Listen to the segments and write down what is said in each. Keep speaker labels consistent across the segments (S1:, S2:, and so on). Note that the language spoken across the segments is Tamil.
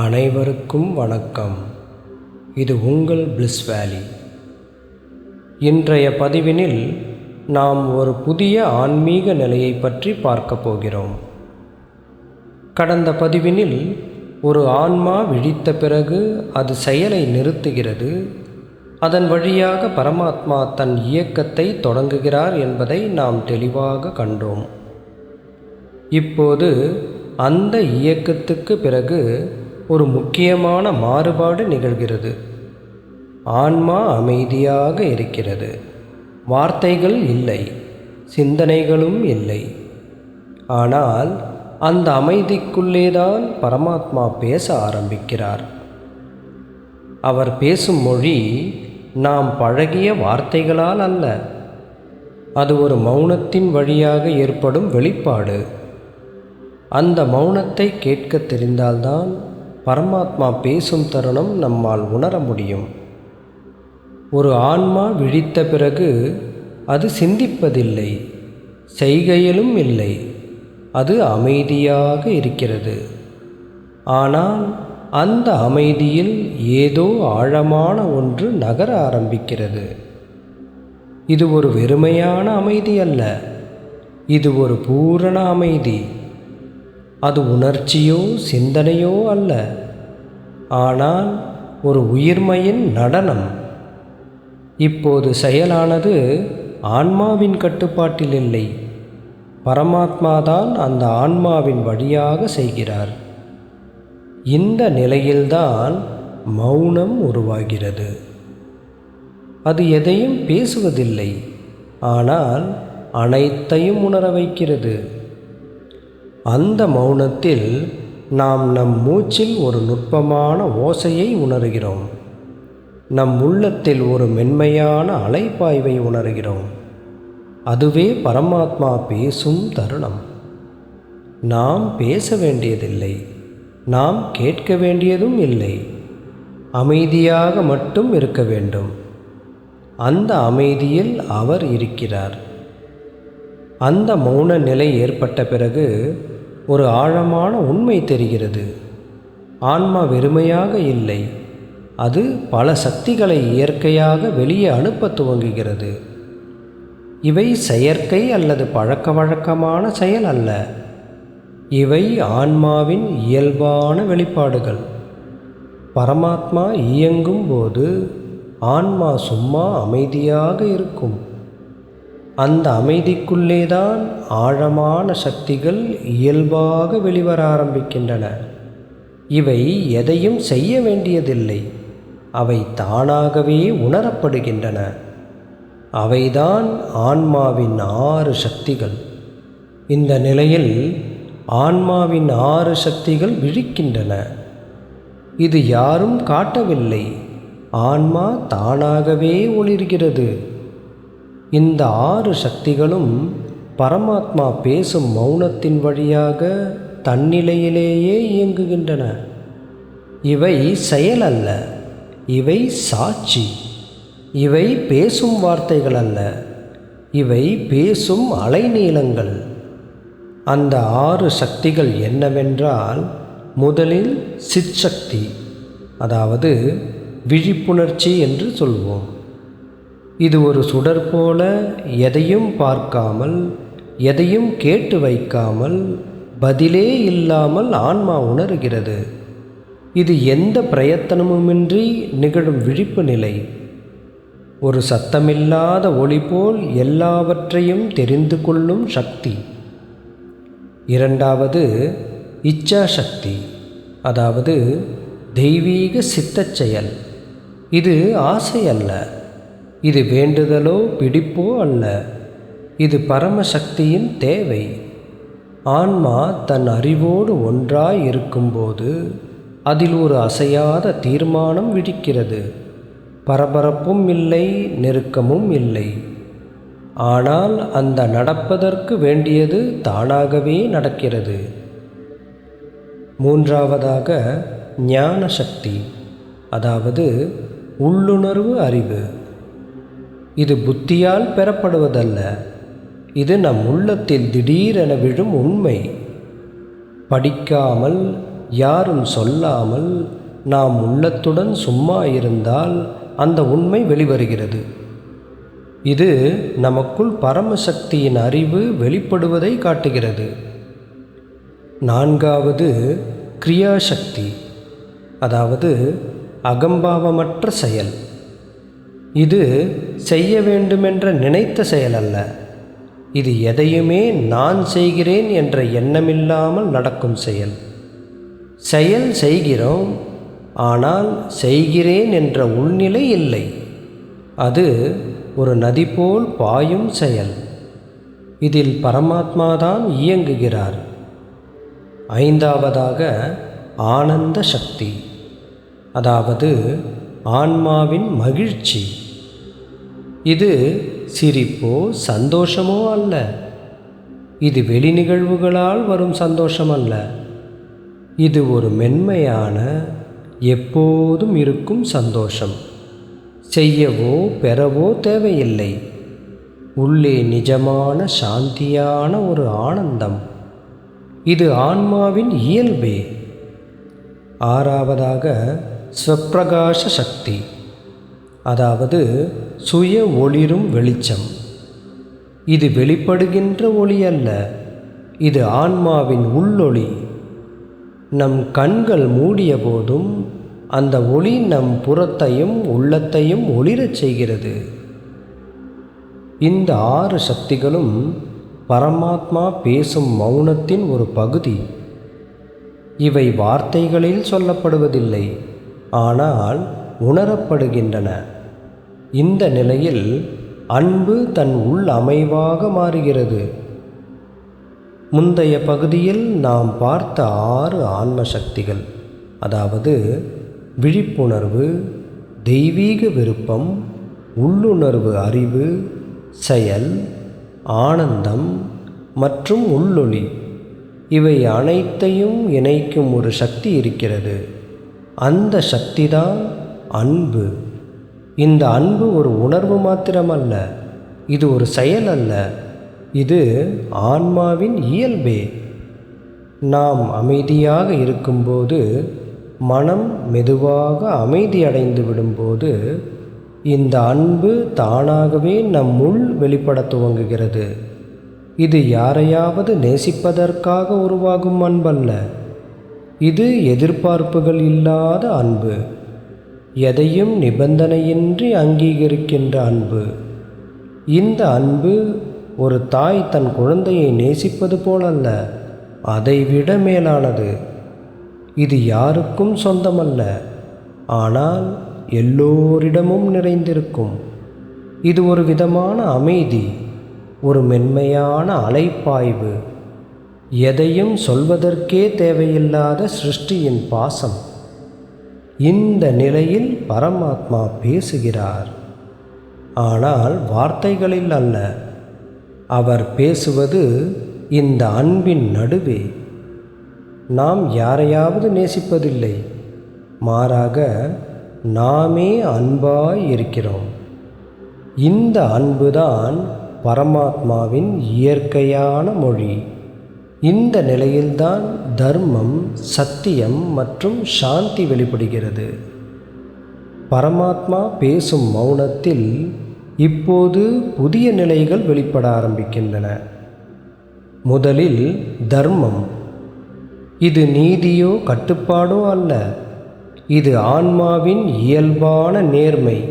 S1: அனைவருக்கும் வணக்கம். இது உங்கள் பிளிஸ் வேலி இன்றைய பதிவினில் நாம் ஒரு புதிய ஆன்மீக நிலையை பற்றி பார்க்க போகிறோம். கடந்த பதிவினில் ஒரு ஆன்மா விழித்த பிறகு அது செயலை நிறுத்துகிறது. அதன் வழியாக பரமாத்மா தன் இயக்கத்தை தொடங்குகிறார் என்பதை நாம் தெளிவாக கண்டோம். இப்போது அந்த இயக்கத்துக்கு பிறகு ஒரு முக்கியமான மாறுபாடு நிகழ்கிறது. ஆன்மா அமைதியாக இருக்கிறது. வார்த்தைகள் இல்லை. சிந்தனைகளும் இல்லை. ஆனால் அந்த அமைதிக்குள்ளேதான் பரமாத்மா பேச ஆரம்பிக்கிறார். அவர் பேசும் மொழி நாம் பழகிய வார்த்தைகளால் அல்ல. அது ஒரு மௌனத்தின் வழியாக ஏற்படும் வெளிப்பாடு. அந்த மௌனத்தை கேட்க தெரிந்தால்தான் பரமாத்மா பேசும் தருணம் நம்மால் உணர முடியும். ஒரு ஆன்மா விழித்த பிறகு அது சிந்திப்பதில்லை செய்கையிலும் இல்லை அது அமைதியாக இருக்கிறது. ஆனால் அந்த அமைதியில் ஏதோ ஆழமான ஒன்று நகர ஆரம்பிக்கிறது. இது ஒரு வெறுமையான அமைதி அல்ல இது ஒரு பூரண அமைதி. அது உணர்ச்சியோ சிந்தனையோ அல்ல. ஆனால் ஒரு உயிர்மையின் நடனம். இப்போது செயலானது ஆன்மாவின் கட்டுப்பாட்டில் இல்லை. பரமாத்மாதான் அந்த ஆன்மாவின் வழியாக செய்கிறார். இந்த நிலையில்தான் மௌனம் உருவாகிறது. அது எதையும் பேசுவதில்லை. ஆனால் அனைத்தையும் உணர வைக்கிறது. அந்த மௌனத்தில் நாம் நம் மூச்சில் ஒரு நுட்பமான ஓசையை உணர்கிறோம். நம் உள்ளத்தில் ஒரு மென்மையான அலைப்பாய்வை உணர்கிறோம். அதுவே பரமாத்மா பேசும் தருணம். நாம் பேச வேண்டியதில்லை. நாம் கேட்க வேண்டியதும் இல்லை. அமைதியாக மட்டும் இருக்க வேண்டும். அந்த அமைதியில் அவர் இருக்கிறார். அந்த மௌன நிலை ஏற்பட்ட பிறகு ஒரு ஆழமான உண்மை தெரிகிறது. ஆன்மா வெறுமையாக இல்லை. அது பல சக்திகளை இயற்கையாக வெளியே அனுப்ப துவங்குகிறது. இவை செயற்கை அல்லது பழக்க வழக்கமான செயல் அல்ல. இவை ஆன்மாவின் இயல்பான வெளிப்பாடுகள். பரமாத்மா இயங்கும் போது ஆன்மா சும்மா அமைதியாக இருக்கும். அந்த அமைதிக்குள்ளேதான் ஆழமான சக்திகள் இயல்பாக வெளிவர ஆரம்பிக்கின்றன. இவை எதையும் செய்ய வேண்டியதில்லை. அவை தானாகவே உணரப்படுகின்றன. அவைதான் ஆன்மாவின் ஆறு சக்திகள். இந்த நிலையில் ஆன்மாவின் ஆறு சக்திகள் விழிக்கின்றன. இது யாரும் காட்டவில்லை. ஆன்மா தானாகவே ஒளிர்கிறது. இந்த ஆறு சக்திகளும் பரமாத்மா பேசும் மௌனத்தின் வழியாக தன்னிலையிலேயே இயங்குகின்றன. இவை செயல் அல்ல இவை சாட்சி. இவை பேசும் வார்த்தைகள் அல்ல இவை பேசும் அலைநீளங்கள். அந்த ஆறு சக்திகள் என்னவென்றால் முதலில் சிற்சக்தி அதாவது விழிப்புணர்ச்சி என்று சொல்வோம். இது ஒரு சுடர் போல எதையும் பார்க்காமல் எதையும் கேட்டு வைக்காமல் பதிலே இல்லாமல் ஆன்மா உணர்கிறது. இது எந்த பிரயத்தனமுமின்றி நிகழும் விழிப்பு நிலை? ஒரு சத்தமில்லாத ஒளி போல் எல்லாவற்றையும் தெரிந்து கொள்ளும் சக்தி. இரண்டாவது இச்சா சக்தி அதாவது தெய்வீக சித்தச் செயல். இது ஆசை அல்ல. இது வேண்டுதலோ பிடிப்போ அல்ல. இது பரமசக்தியின் தேவை. ஆன்மா தன் அறிவோடு ஒன்றாய் இருக்கும்போது அதில் ஒரு அசையாத தீர்மானம் விழிக்கிறது பரபரப்பும் இல்லை நெருக்கமும் இல்லை. ஆனால் அந்த நடப்பதற்கு வேண்டியது தானாகவே நடக்கிறது. மூன்றாவதாக ஞான சக்தி அதாவது உள்ளுணர்வு அறிவு. இது புத்தியால் பெறப்படுவதல்ல. இது நம் உள்ளத்தில் திடீரென விழும் உண்மை. படிக்காமல் யாரும் சொல்லாமல் நாம் உள்ளத்துடன் சும்மா இருந்தால் அந்த உண்மை வெளிவருகிறது. இது நமக்குள் பரமசக்தியின் அறிவு வெளிப்படுவதை காட்டுகிறது. நான்காவது கிரியாசக்தி. அதாவது அகம்பாவமற்ற செயல். இது செய்ய வேண்டுமென்ற நினைத்த செயல் அல்ல இது எதையுமே நான் செய்கிறேன் என்ற எண்ணமில்லாமல் நடக்கும் செயல். செயல் செய்கிறோம் ஆனால் செய்கிறேன் என்ற உள்நிலை இல்லை. அது ஒரு நதி போல் பாயும் செயல். இதில் பரமாத்மாதான் இயங்குகிறார். ஐந்தாவதாக ஆனந்த சக்தி. அதாவது ஆன்மாவின் மகிழ்ச்சி. இது சிரிப்போ சந்தோஷமோ அல்ல. இது வெளி நிகழ்வுகளால் வரும் சந்தோஷம் அல்ல. இது ஒரு மென்மையான எப்போதும் இருக்கும் சந்தோஷம். செய்யவோ பெறவோ தேவையில்லை. உள்ளே நிஜமான சாந்தியான ஒரு ஆனந்தம். இது ஆன்மாவின் இயல்பே. ஆறாவதாக ஸ்வப்பிரகாச சக்தி. அதாவது சுய ஒளிரும் வெளிச்சம். இது வெளிப்படுகின்ற ஒளி அல்ல இது ஆன்மாவின் உள்ளொளி. நம் கண்கள் மூடிய போதும் அந்த ஒளி நம் புறத்தையும் உள்ளத்தையும் ஒளிரச் செய்கிறது. இந்த ஆறு சக்திகளும் பரமாத்மா பேசும் மௌனத்தின் ஒரு பகுதி. இவை வார்த்தைகளில் சொல்லப்படுவதில்லை ஆனால் உணரப்படுகின்றன. இந்த நிலையில் அன்பு தன் உள் அமைவாக மாறுகிறது. முந்தைய பகுதியில் நாம் பார்த்த ஆறு ஆன்ம சக்திகள் அதாவது விழிப்புணர்வு தெய்வீக விருப்பம் உள்ளுணர்வு அறிவு செயல் ஆனந்தம் மற்றும் உள்ளொளி. இவை அனைத்தையும் இணைக்கும் ஒரு சக்தி இருக்கிறது. அந்த சக்திதான் அன்பு. இந்த அன்பு ஒரு உணர்வு மாத்திரமல்ல இது ஒரு செயல் அல்ல இது ஆன்மாவின் இயல்பே. நாம் அமைதியாக இருக்கும்போது மனம் மெதுவாக அமைதியடைந்து விடும்போது இந்த அன்பு தானாகவே நம் உள் வெளிப்பட துவங்குகிறது. இது யாரையாவது நேசிப்பதற்காக உருவாகும் அன்பல்ல இது எதிர்பார்ப்புகள் இல்லாத அன்பு. எதையும் நிபந்தனையின்றி அங்கீகரிக்கின்ற அன்பு. இந்த அன்பு ஒரு தாய் தன் குழந்தையை நேசிப்பது போலல்ல அதைவிட மேலானது. இது யாருக்கும் சொந்தமல்ல ஆனால் எல்லோரிடமும் நிறைந்திருக்கும். இது ஒரு விதமான அமைதி ஒரு மென்மையான அலைப்பாய்வு. எதையும் சொல்வதற்கே தேவையில்லாத சிருஷ்டியின் பாசம். இந்த நிலையில் பரமாத்மா பேசுகிறார். ஆனால் வார்த்தைகளில் அல்ல. அவர் பேசுவது இந்த அன்பின் நடுவே. நாம் யாரையாவது நேசிப்பதில்லை. மாறாக நாமே அன்பாய் இருக்கிறோம். இந்த அன்புதான் பரமாத்மாவின் இயற்கையான மொழி. இந்த நிலையில்தான் தர்மம் சத்தியம் மற்றும் சாந்தி வெளிப்படுகிறது. பரமாத்மா பேசும் மௌனத்தில் இப்போது புதிய நிலைகள் வெளிப்பட ஆரம்பிக்கின்றன. முதலில் தர்மம். இது நீதியோ கட்டுப்பாடோ அல்ல. இது ஆன்மாவின் இயல்பான நேர்மை.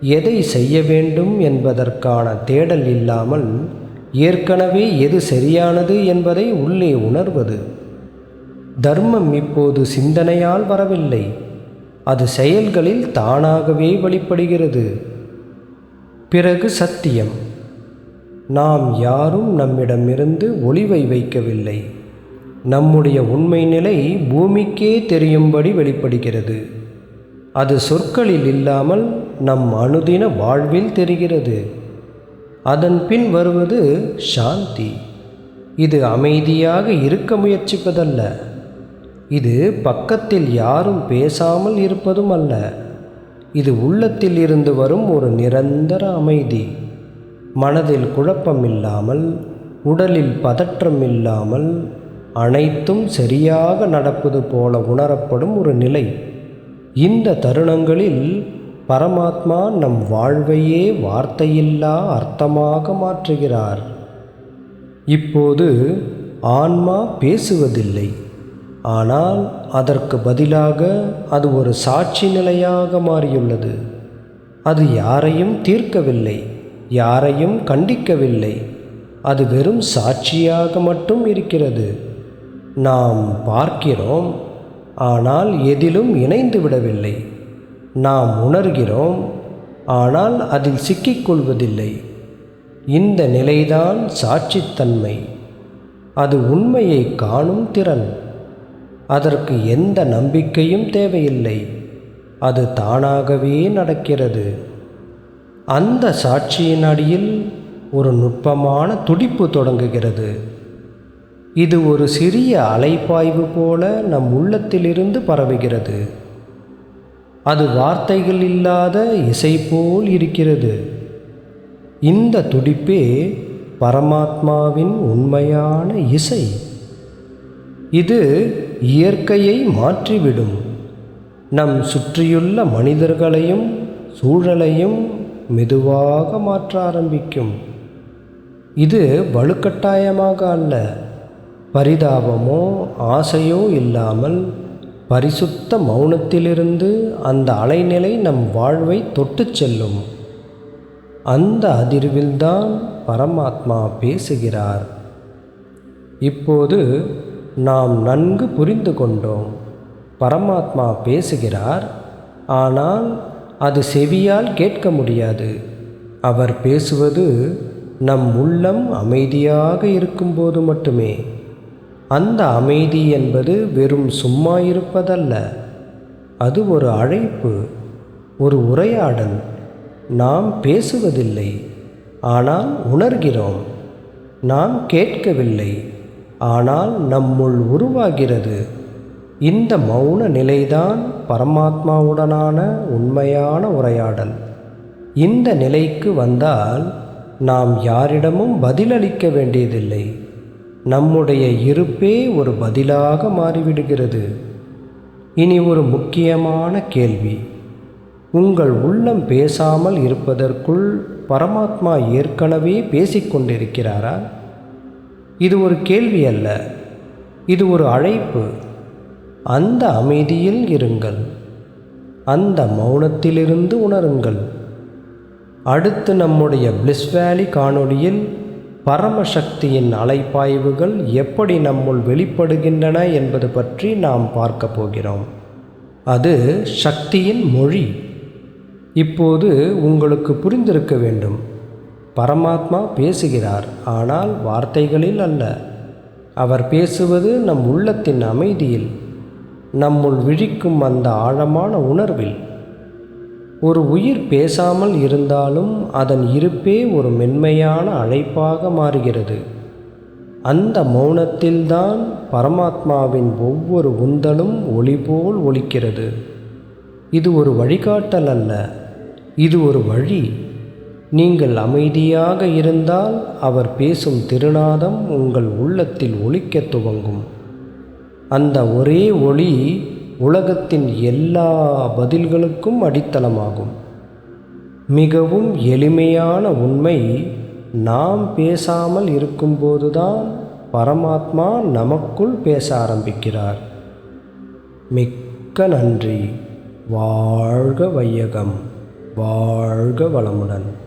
S1: எதை செய்ய வேண்டும் என்பதற்கான தேடல் இல்லாமல் ஏற்கனவே எது சரியானது என்பதை உள்ளே உணர்வது. தர்மம் இப்போது சிந்தனையால் வரவில்லை. அது செயல்களில் தானாகவே வெளிப்படுகிறது. பிறகு சத்தியம். நாம் யாரும் நம்மிடமிருந்து ஒளிவை வைக்கவில்லை. நம்முடைய உண்மை நிலை பூமிக்கே தெரியும்படி வெளிப்படுகிறது. அது சொற்களில் இல்லாமல் நம் அனுதின வாழ்வில் தெரிகிறது. அதன் பின் வருவது சாந்தி. இது அமைதியாக இருக்க முயற்சிப்பதல்ல. இது பக்கத்தில் யாரும் பேசாமல் இருப்பதும் அல்ல. இது உள்ளத்தில் இருந்து வரும் ஒரு நிரந்தர அமைதி. மனதில் குழப்பம் இல்லாமல் உடலில் பதற்றம் இல்லாமல் அனைத்தும் சரியாக நடப்பது போல உணரப்படும் ஒரு நிலை. இந்த தருணங்களில் பரமாத்மா நம் வாழ்வையே வார்த்தையில்லா அர்த்தமாக மாற்றுகிறார். இப்போது ஆன்மா பேசுவதில்லை. ஆனால் அதற்கு பதிலாக அது ஒரு சாட்சி நிலையாக மாறியுள்ளது. அது யாரையும் தீர்க்கவில்லை யாரையும் கண்டிக்கவில்லை. அது வெறும் சாட்சியாக மட்டும் இருக்கிறது. நாம் பார்க்கிறோம் ஆனால் எதிலும் இணைந்து விடவில்லை நாம் உணர்கிறோம் ஆனால் அதில் சிக்கிக்கொள்வதில்லை. இந்த நிலைதான் சாட்சித்தன்மை. அது உண்மையை காணும் திறன். அதற்கு எந்த நம்பிக்கையும் தேவையில்லை. அது தானாகவே நடக்கிறது. அந்த சாட்சியின் அடியில் ஒரு நுட்பமான துடிப்பு தொடங்குகிறது. இது ஒரு சிறிய அலைப்பாய்வு போல நம் உள்ளத்திலிருந்து பரவுகிறது. அது வார்த்தைகள் இல்லாத இசை போல் இருக்கிறது. இந்த துடிப்பே பரமாத்மாவின் உண்மையான இசை. இது இயற்கையை மாற்றிவிடும். நம் சுற்றியுள்ள மனிதர்களையும் சூழலையும் மெதுவாக மாற்ற ஆரம்பிக்கும். இது வலுக்கட்டாயமாக அல்ல. பரிதாபமோ ஆசையோ இல்லாமல் பரிசுத்த மௌனத்திலிருந்து அந்த அலைநிலை நம் வாழ்வை தொட்டுச் செல்லும். அந்த அதிர்வில்தான் பரமாத்மா பேசுகிறார். இப்போது நாம் நன்கு புரிந்து கொண்டோம். பரமாத்மா பேசுகிறார் ஆனால் அது செவியால் கேட்க முடியாது. அவர் பேசுவது நம் உள்ளம் அமைதியாக இருக்கும்போது மட்டுமே. அந்த அமைதி என்பது வெறும் சும்மா இருப்பதல்ல. அது ஒரு அழைப்பு ஒரு உரையாடல். நாம் பேசுவதில்லை ஆனால் உணர்கிறோம். நாம் கேட்கவில்லை ஆனால் நம்முள் உருவாகிறது. இந்த மௌன நிலைதான் பரமாத்மாவுடனான உண்மையான உரையாடல். இந்த நிலைக்கு வந்தால் நாம் யாரிடமும் பதிலளிக்க வேண்டியதில்லை. நம்முடைய இருப்பே ஒரு பதிலாக மாறிவிடுகிறது. இனி ஒரு முக்கியமான கேள்வி. உங்கள் உள்ளம் பேசாமல் இருப்பதற்குள் பரமாத்மா ஏற்கனவே பேசிக்கொண்டிருக்கிறாரா இது ஒரு கேள்வி அல்ல. இது ஒரு அழைப்பு. அந்த அமைதியில் இருங்கள். அந்த மௌனத்திலிருந்து உணருங்கள். அடுத்து நம்முடைய பிளிஸ் வேலி காணொளியில் பரமசக்தியின் அலைப்பாய்வுகள் எப்படி நம்முள் வெளிப்படுகின்றன என்பது பற்றி நாம் பார்க்க போகிறோம். அது சக்தியின் மொழி. இப்போது உங்களுக்கு புரிந்திருக்க வேண்டும். பரமாத்மா பேசுகிறார் ஆனால் வார்த்தைகளில் அல்ல. அவர் பேசுவது நம் உள்ளத்தின் அமைதியில் நம்முள் விழிக்கும் அந்த ஆழமான உணர்வில். ஒரு உயிர் பேசாமல் இருந்தாலும் அதன் இருப்பே ஒரு மென்மையான அழைப்பாக மாறுகிறது. அந்த மௌனத்தில்தான் பரமாத்மாவின் ஒவ்வொரு உந்தலும் ஒளி போல் ஒலிக்கிறது. இது ஒரு வழிகாட்டல் அல்ல. இது ஒரு வழி. நீங்கள் அமைதியாக இருந்தால் அவர் பேசும் திருநாதம் உங்கள் உள்ளத்தில் ஒலிக்கத் துவங்கும். அந்த ஒரே ஒளி உலகத்தின் எல்லா பதில்களுக்கும் அடித்தளமாகும். மிகவும் எளிமையான உண்மை நாம் பேசாமல் இருக்கும்போதுதான் பரமாத்மா நமக்குள் பேச ஆரம்பிக்கிறார். மிக்க நன்றி. வாழ்க வையகம். வாழ்க வளமுடன்.